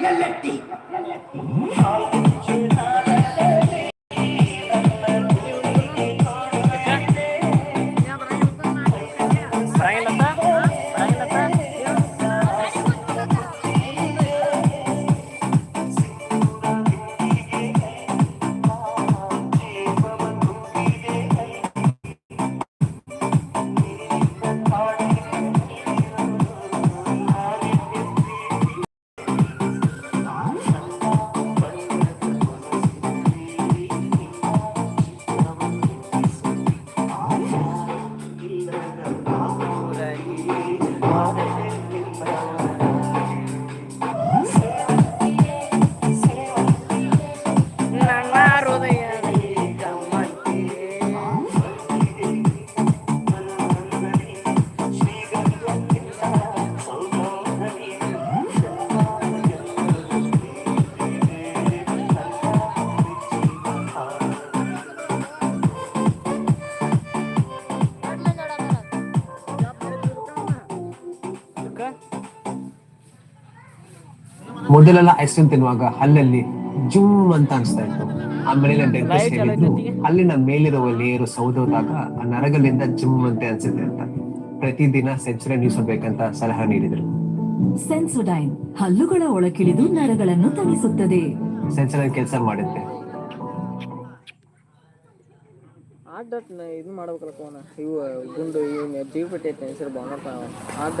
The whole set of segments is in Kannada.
Yeletti. Yeletti. Yeletti. Yeletti. Yeletti. Yeletti. heart. ಮೊದಲೆಲ್ಲ ಐಸ್ ಕ್ರೀಮ್ ತಿನ್ನುವಾಗ ಹಲ್ಲಲ್ಲಿ ಜುಮ್ ಅಂತ ಅನ್ಸ್ತಾ ಇತ್ತು. ಆಮೇಲೆ ನನ್ನ ಡೆಂಟಿಸ್ಟ್ ಹೇಳಿದ್ರು ಹಲ್ಲಿನ ಮೇಲಿರುವ ಲೇಯರು ಸೌದೋದಾಗ ಆ ನರಗಳಿಂದ ಜುಮ್ ಅಂತ ಅನ್ಸುತ್ತೆ ಅಂತ. ಪ್ರತಿದಿನ ಸೆನ್ಸುರೈನ್ ಯೂಸ್ ಮಾಡ್ಬೇಕಂತ ಸಲಹೆ ನೀಡಿದ್ರು. ಸೆನ್ಸುಡೈನ್ ಹಲ್ಲುಗಳ ಒಳಕ್ಕಿಳಿದು ನರಗಳನ್ನು ತಣಿಸುತ್ತದೆ. ಸೆನ್ಸುರೈನ್ ಕೆಲಸ ಮಾಡುತ್ತೆ. ಆಟ ಇದು ಮಾಡ್ಬೇಕಲ್ಲ ಕೋನ ಇವು ಗುಂಡು ಇವು ಜೀವ ಪೆಟ್ಟೈತೆ ಹೆಸರು ಬಾಣ ಆಟ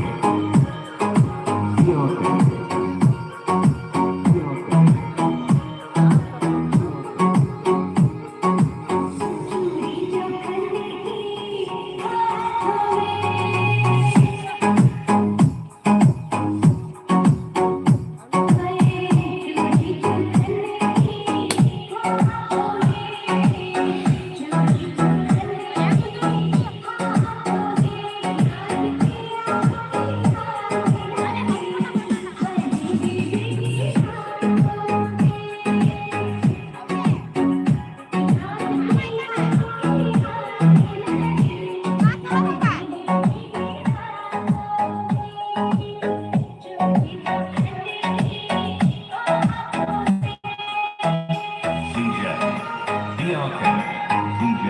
DJ.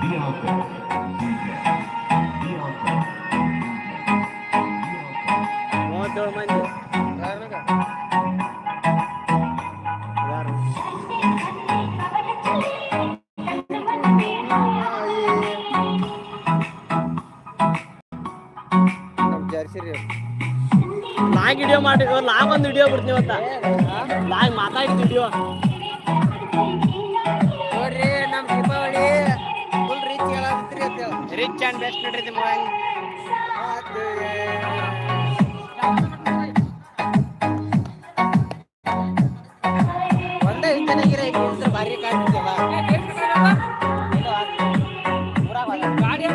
Bianca. DJ. Bianca. ಮೂವತ್ತೇಳು ಮಂದಿ ಯಾರ್ನಾಗ? ಯಾರು? ನಮ್ ಜರ್ಸಿ ರೀ ಲಾಗ್ ವಿಡಿಯೋ ಮಾಡಿ ಲಾಗ್ ಒಂದು ವಿಡಿಯೋ ಬಿಡ್ತೀವಿ ಅಂತ ಲಾಗ್ ಮಾತಾಡಿ rich and best நடித்து மகன் ಗಾಡಿ